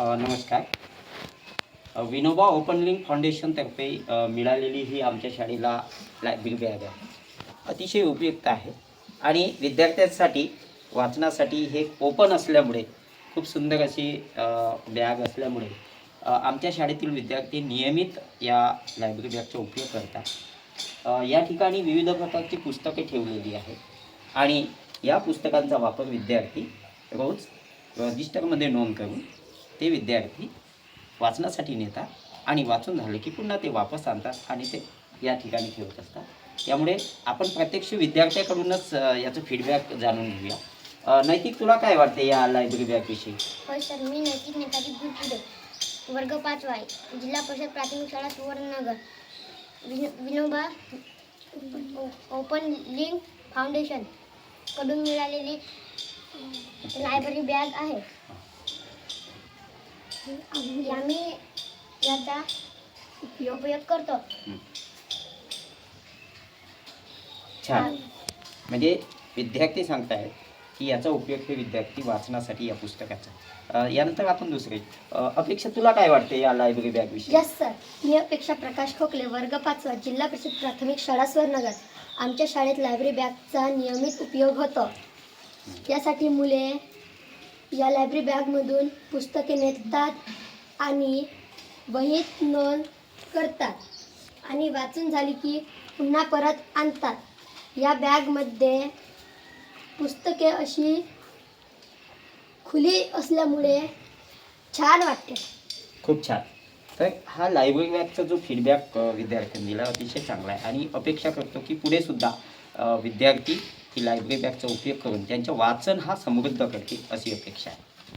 नमस्कार. Vinoba open link फाउंडेशनतर्फे मिळालेली ही आमच्या शाळेला लायब्ररी बॅग आहे. अतिशय उपयुक्त आहे. आणि विद्यार्थ्यांसाठी वाचनासाठी हे ओपन असल्यामुळे खूप सुंदर अशी बॅग असल्यामुळे आमच्या शाळेतील विद्यार्थी नियमित या लायब्ररी बॅगचा उपयोग करतात. या ठिकाणी विविध प्रकारची पुस्तके ठेवलेली आहेत. आणि या पुस्तकांचा वापर विद्यार्थी रोज रजिस्टरमध्ये नोंद करून ते विद्यार्थी वाचनासाठी नेतात आणि वाचून झाले की पुन्हा ते वापस आणतात आणि ते या ठिकाणी ठेवत असतात. त्यामुळे आपण प्रत्यक्ष विद्यार्थ्याकडूनच याचं फीडबॅक जाणून घेऊया. नैतिक तुला काय वाटते या लायब्ररी बॅगविषयी होय सर मी नैतिक नेताजी वर्ग पाचवा आहे जिल्हा परिषद प्राथमिक शाळा सुवर्णनगर विनो विनोबा ओपन लिंक फाउंडेशनकडून मिळालेली लायब्ररी बॅग आहे. आम्ही याचा उपयोग करतो. छान. म्हणजे विद्यार्थी सांगतायत की याचा उपयोग हे विद्यार्थी वाचनासाठी या पुस्तकाचा. यानंतर आपण दुसरे. अपेक्षा तुला काय वाटते या लायब्ररी बॅगविषयी यस सर मी अपेक्षा प्रकाश खोकले वर्ग पाचवा जिल्हा परिषद प्राथमिक शाळा स्वर्णनगर आमच्या शाळेत लायब्ररी बॅगचा नियमित उपयोग होतो. यासाठी मुले या लायब्ररी बॅगमधून पुस्तके नेतात आणि वहीत नोंद करतात. आणि वाचून झाली की पुन्हा परत आणतात. या बॅगमध्ये पुस्तके अशी खुली असल्यामुळे छान वाटते. खूप छान. तर हा लायब्ररी बॅगचा जो फीडबॅक विद्यार्थ्यांनी दिला अतिशय चांगला आहे. आणि अपेक्षा करतो की पुढे सुद्धा विद्यार्थी ही लायब्ररी बॅगचा उपयोग करून त्यांचं वाचन हा समृद्ध करते अशी अपेक्षा आहे.